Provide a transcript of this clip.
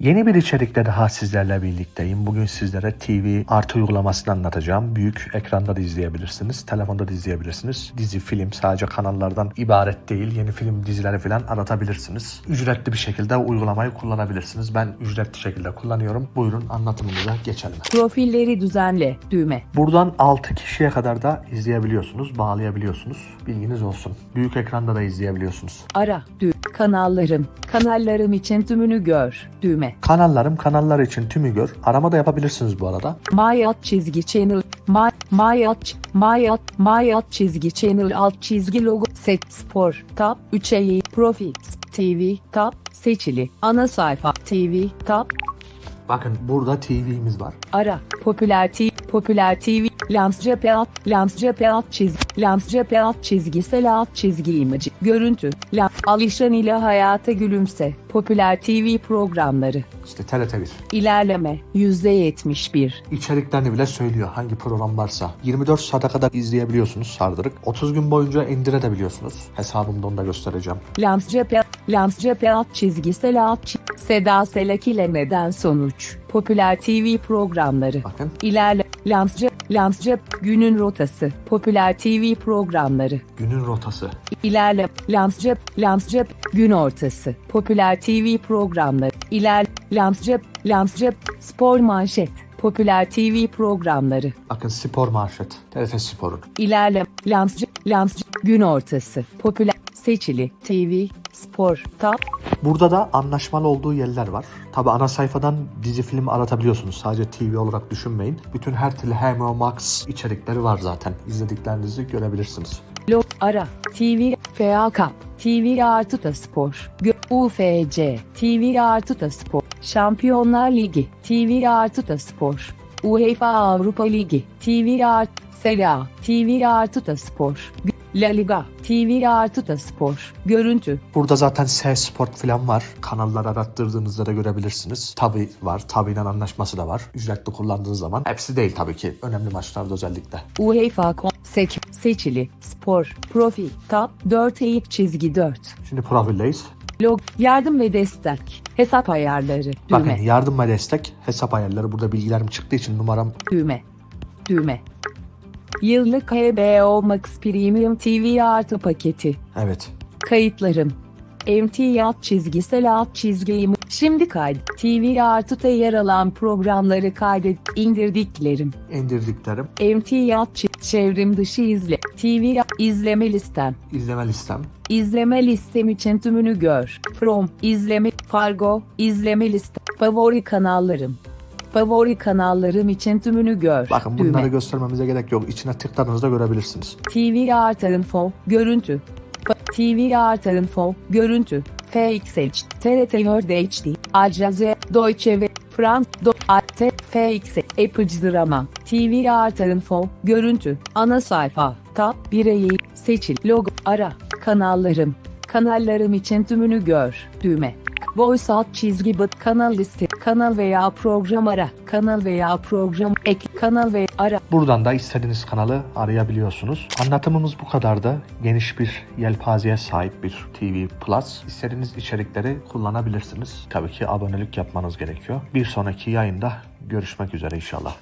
Yeni bir içerikle daha sizlerle birlikteyim. Bugün sizlere TV artı uygulamasını anlatacağım. Büyük ekranda da izleyebilirsiniz, telefonda da izleyebilirsiniz. Dizi, film sadece kanallardan ibaret değil. Yeni film dizileri falan aratabilirsiniz. Ücretli bir şekilde uygulamayı kullanabilirsiniz. Ben ücretli şekilde kullanıyorum. Buyurun anlatımımıza geçelim. Profilleri düzenle düğme. Buradan 6 kişiye kadar da izleyebiliyorsunuz, bağlayabiliyorsunuz. Bilginiz olsun. Büyük ekranda da izleyebiliyorsunuz. Ara düğme. Kanallarım. Kanallarım için tümünü gör düğme. Kanallarım kanallar için tümü gör. Arama da yapabilirsiniz bu arada. My alt çizgi channel. My alt, my alt çizgi channel alt çizgi logo. Set spor. Tab. 3 ayı. Profil. TV. Tab. Seçili. Ana sayfa. TV. Tab. Bakın burada TV'miz var. Ara. Popüler TV. Popüler TV. Lens cephe alt. Cephe alt çizgi. Lens cephe alt çizgisel alt çizgi imajı. Görüntü. Lens. Alişan ile hayata gülümse. Popüler TV programları. İşte TRT1. İlerleme. %71. İçeriklerini bile söylüyor hangi program varsa. 24 saate kadar izleyebiliyorsunuz sardırık. 30 gün boyunca indirebiliyorsunuz. Hesabımda onu da göstereceğim. Lens cephe. Lens cephe alt çizgisel alt çi- Seda Selak ile neden sonuç. Popüler TV programları. Bakın İlerle. Lens cep. Lens cep. Günün rotası. Popüler TV programları. günün rotası. İlerle. Lens cep. Gün ortası. Popüler TV programları. İler. Lens cep. Spor manşet. Popüler TV programları. Bakın spor manşet. TRT Spor'un. İlerle. Lens cep. Gün ortası. Popüler. Seçili. TV. Spor. Tab. Burada da anlaşmalı olduğu yerler var. Tabi ana sayfadan dizi film aratabiliyorsunuz. Sadece TV olarak düşünmeyin. Bütün her türlü HBO Max içerikleri var zaten. İzlediklerinizi görebilirsiniz. Log. Ara. TV. FA Cup. TV artı da spor. UFC. TV artı da spor. Şampiyonlar Ligi. TV artı da spor. UEFA Avrupa Ligi. TV artı Serie A. TV artı da spor. La Liga. TV artı da spor. Görüntü. Burada zaten S Sport falan var. Kanallar arattırdığınızda da görebilirsiniz. Tabi var. Tabi'yle anlaşması da var. Ücretli kullandığınız zaman. Hepsi değil tabii ki. Önemli maçlarda özellikle. UEFA Kon- Seç. Seçili. Spor. Profil. Tab. 4 eğik çizgi 4. Şimdi profildeyiz. Log. Yardım ve destek. Hesap ayarları. Bakın Düğme. yardım ve destek hesap ayarları. Burada bilgilerim çıktığı için numaram Düğme. Düğme. Yıllık HBO Max Premium TV artı paketi. evet. Kayıtlarım. MT alt çizgisel alt çizgiyim. Şimdi kaydet. TV artı yer alan programları kaydet. İndirdiklerim. indirdiklerim MT alt çevrim dışı izle. TV izleme listem. izleme listem. İzleme listem için tümünü gör. From izleme Fargo izleme liste. Favori kanallarım. Favori kanallarım için tümünü gör. Bakın Düğme. bunları göstermemize gerek yok. İçine tıkladığınızda görebilirsiniz. TV artı info, görüntü. TV artı info, görüntü. FXH, TRT World HD, Al Jazeera, Deutsche Welle, Frans, Do, AT, FX, Apple Drama, TV artı info, görüntü. Ana sayfa, tab, bireyi, seçil, logo, ara, kanallarım. Kanallarım için tümünü gör, düğme. Voice alt çizgi bıt kanal liste kanal veya program ara kanal veya program ek kanal ve ara Buradan da istediğiniz kanalı arayabiliyorsunuz. Anlatımımız bu kadar da geniş bir yelpazeye sahip bir TV Plus. İstediğiniz içerikleri kullanabilirsiniz. Tabii ki abonelik yapmanız gerekiyor. Bir sonraki yayında görüşmek üzere inşallah.